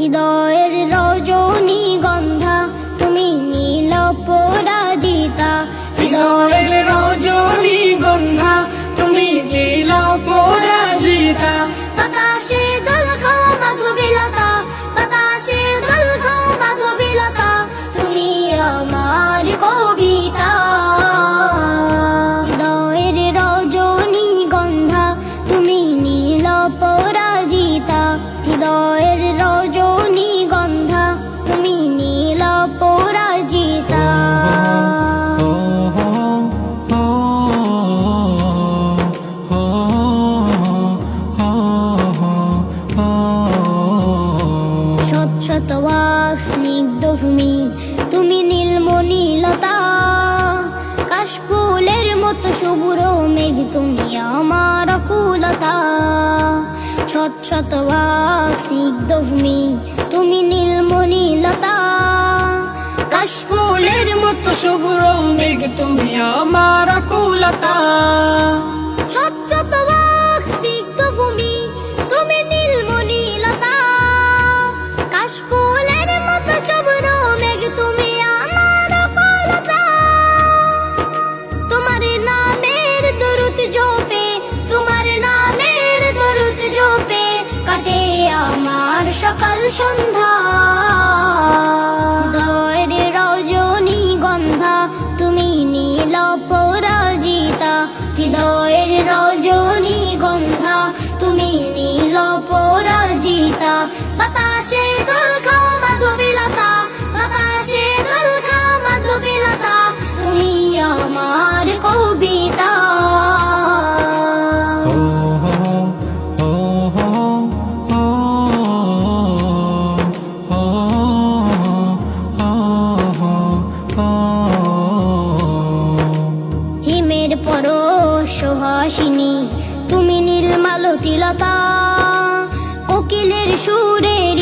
হৃদয়ের রজনী গন্ধা তুমি নীল রজনী তুমি স্নিগ্ধ ভূমি তুমি নীলমণি লতা কাশফুলের মতো শুভ্র স্নিগ্ধ ভূমি, তুমি নীলমণি লতা। কাশফুলের মতো শুভ্র মেঘ, তুমি আমার কুলতা শত শত ওয়াক স্নিগ্ধ ভূমি, তুমি নীলমণি লতা। কাশফুলের আমার সকাল সন্ধ্যা। দয়ের রজনী গন্ধা, তুমি নীল পরাজিতা। হৃদয়ের রজনী গন্ধা, তুমি নীল পরাজিতা। বাতাসে দোল পর সুহাসিনী তুমি নীলমালতিলতা কোকিলের সুরের